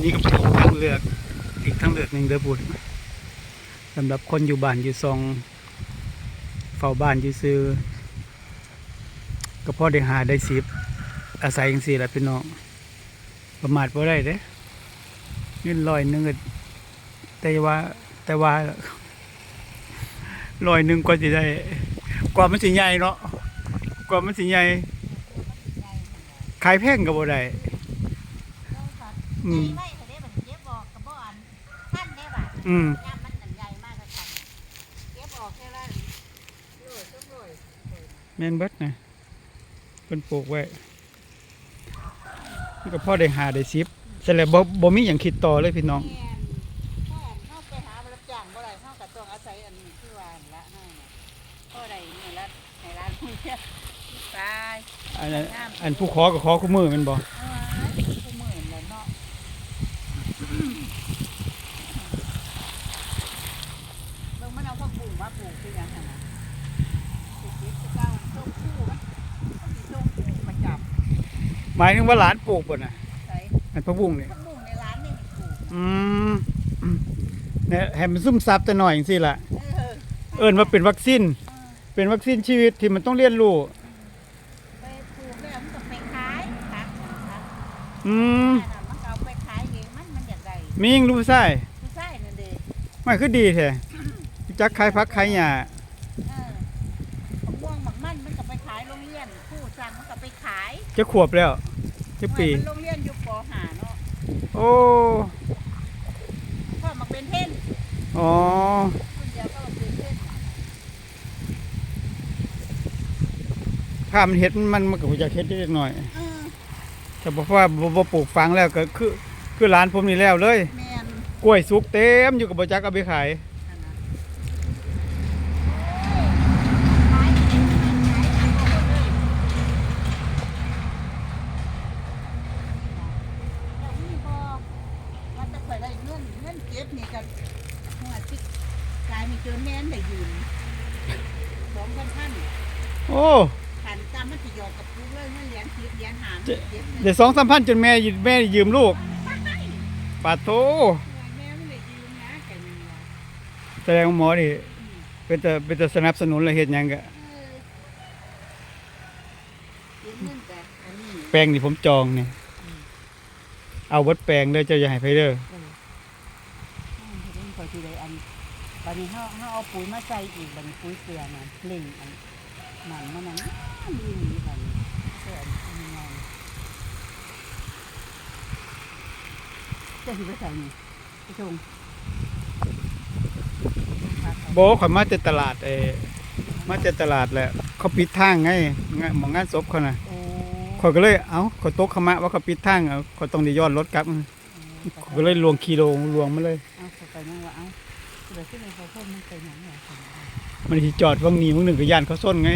นี่ก็เป็นทางเลือกอีกทางเลือกหนึ่งเด้อบุญสำหรับคนอยู่บ้านอยู่ซองเฝ้าบ้านอยู่ซื้อก็พอได้หาได้สิบอาศัยจังสี่แหละพี่น้องประมาทบ่ได้เด้เงินลอยหนึ่งแต่ว่าแต่ว่าลอยหนึ่งก็จะได้กว่ามันสิใหญ่เนาะกว่ามันสิใหญ่ขายแพงก็บ่ได้ อืมใหญ่ไว้เถอะเด้บัดนี้เก็บออกกระบอกอันท่านได้บัดอืมย่ามมันอันใหญ่มากก็ทันเก็บออกแค่ละโลดสองโลดแม่นเบิดนะเพิ่นปลูกไว้มันก็พอได้หาได้สิบเสร็จแล้วบ่บ่มีหยังคิดต่อเลยพี่น้อง แม่นพ่อเข้าไปหารับจ้างบ่ได้เฮาก็ต้องอาศัยอันนี้คือว่าหั่นละเฮาน่ะพ่อได้นี่ละให้ร้านเพิ่นตายอันนั้นอันผู้ขอก็ขอคู่มือแม่นบ่ เอ้ยผู้มื้อนั่นแหละเนาะเบิ่ง มันเอาผักบุ้งมาปลูกคือหยังหั่นน่ะปลูกเก็บเจ้าต้นคู่มันมันสิต้นคู่ประจำหมายถึงว่าหลานปลูกบ่น่ะใส่อันพะบุ้งนี่ผักบุ้งในร้านนี่ปลูกอืมอืมเนี่ยให้มันซุ่มซับแต่หน่อยจังซี่ล่ะ เออเอิ้นว่าเป็นวัคซีนเออเป็นวัคซีนชีวิตที่มันต้องเรียนรู้ ไปปลูกแล้วมันก็ไปขายครับครับอืมนั่นน่ะมันก็เอาไปขายเองมันมันอยากได้ มียิงรู้ใช่ผู้ชายนั่นเด้มันคือดีแท้ จักขายผักขายหญ้าเออมะม่วงหมักมันมันก็ไปขายโรงเรียนผู้สั่งมันก็ไปขายจะขวบแล้วจะปี มันโรงเรียนอยู่ปหาเนาะโอ้ พ่อมาเป็นเท่นอ๋อคุณเดียวก็มาเป็นเท่นถ้ามันเฮ็ดมันมันก็อยากเฮ็ดได้เล็กน้อย เออแต่บอกว่าบ่บ่ปลูกฝังแล้วก็คือ คือร้านผมนี่แล้วเลย แม่นกล้วยสุกเต็มอยู่กับบ่จักเอาไปขาย นั่นน่ะขายเองขายเอาหมดเลยแล้วนี่บ่ว่าจะข่อยได้เงินเงินเก็บนี่ก็หัวสิกายมีเจอแม่นได้ยืนสองพันพันโอ้ขันตามมันสิหยอกกับลูกเลยเงินเหรียญสิบเหรียญหามเจ๊เก็บเงินเดี๋ยวสองสามพันจนแม่ยืแม่ยืมลูกปาโทแม่ไม่ได้ยืมนะกันยังไงแสดงว่าหมอนี่เป็นแต่เป็นแต่สนับสนุนและเฮ็ดหยังก็เออยืมเงินแต่อันนี้ แปลงนี่ผมจองนี่เอาวัดแปลงเด้อเจ้าอย่าให้ไผเด้อ อืมเห็นพอทีใดอัน บัดนี้เฮาเฮาเอาปุ๋ยมาใส่อีกบันปุ๋ยเกลือน่ะเล่งอันมันมันนั้นดีนี่บัดนี้เกิดอันนี้ไงจะสิไปใส่นี่ไปชงบ่ข่อยมาแต่ตลาดเออมาแต่ตลาดแหละเขาปิดทางไงงานหมองงานศพเขาน่ะข่อยก็เลยเอ้าข่อยตกขมะว่าเขาปิดทางเอาข่อยต้องได้ย้อนรถกลับข่อยก็เลยลวงกิโลลวงมาเลยเอาเข้าไปนั่งว่า เอาเดี๋ยวที่ในเขาพ่นมันไปหยังไงมันสิจอดว่างนี้ว่างหนึ่งก็ย่านเขาส้นไง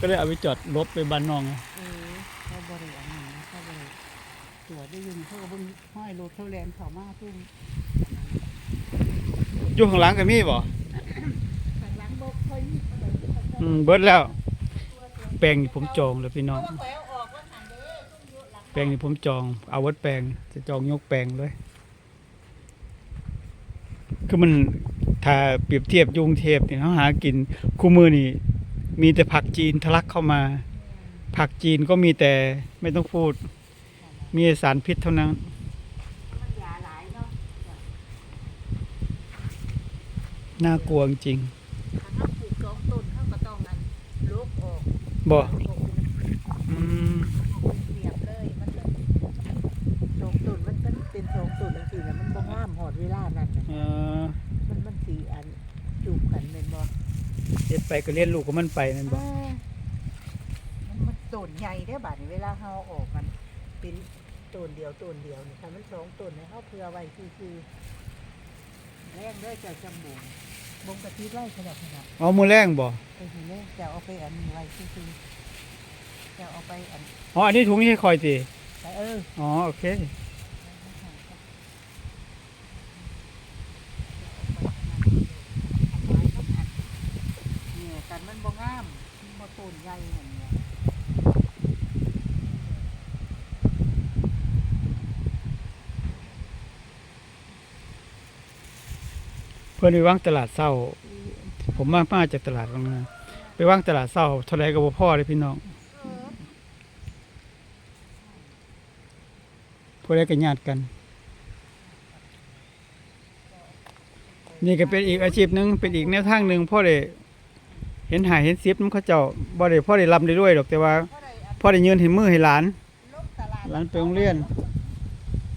ก็เลยเอาไปจอดรถไปบ้านน้องไงเออเขาบริอันนี้เขาบริตรวจได้ยินเขาก็เบิ่งห้อยรถเขาแลนเขามาตุ้มอยู่ข้างหลังก็มีบ่ข้างหลังบอกค่อยมีเขาเลยอืมเบิดแล้ว แปลงนี่ผมจองแล้วพี่น้องเขาแปลออกว่าหันเด้ตุ้มอยู่หลังแปลงนี่ผมจอง เอาวัดแปลงจะจองยกแปลงเลย คือมัน ถ้าเปรียบเทียบอยกรุงเทพนี่เขาหากินคู่มือนี่มีแต่ผักจีนทะลักเข้ามา ผักจีนก็มีแต่ไม่ต้องพูด มีแต่สารพิษเท่านั้นมันยาหลายเนาะน่ากลัวจริงถ้ เฮ็ดไปก็เรียนลูกของมันไปนั่นบ่เออมันมันต้นใหญ่ได้อบัดนี้เวลาเฮาออกมันเป็นต้นเดียวต้นเดียวนี่ถ้ามันสองต้นเนี่ยเฮาเผื่อไว้คือๆแรงเด้อเจ้าจำบ่งบ่งกะทิไร่ขนาดขนาดเอามือแรงบ่ไปสิแรงเจ้าเอาไปอันนี้ไว้คือๆเจ้าเอาไปอันอ๋ออันนี้ถุงนี่ให้คอยสิไปเออ อ๋อโอเค เนี่ย กันมันบ่งามมันบ่ต้นใหญ่นั่นเนี่ยเพื่อนไปวางตลาดเศร้า ผมมามาจากตลาดบางนาไปวางตลาดเศร้าเท่าไรก็บ่พ่อเลยพี่น้องพวกได้กันญาติกัน นี่ก็เป็นอีกอาชีพหนึ่งเป็นอีกแนวทางหนึ่งพ่อได้ เห็นหายเห็นซิบมันเขาเจ้าบ่ได้พ่อได้ลำได้ด้วยหรอกแต่ว่าพ่อได้ยืนเห็นมือให้หลานหลานไปโรงเรียน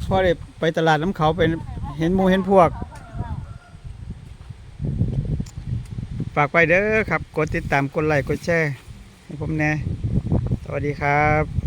พ่อได้ไปตลาดน้ำเขาเป็นเห็นมูเห็นพวก ฝากไปเด้อครับ กดติดตามกดไลค์กดแชร์ให้ผมแน่สวัสดีครับ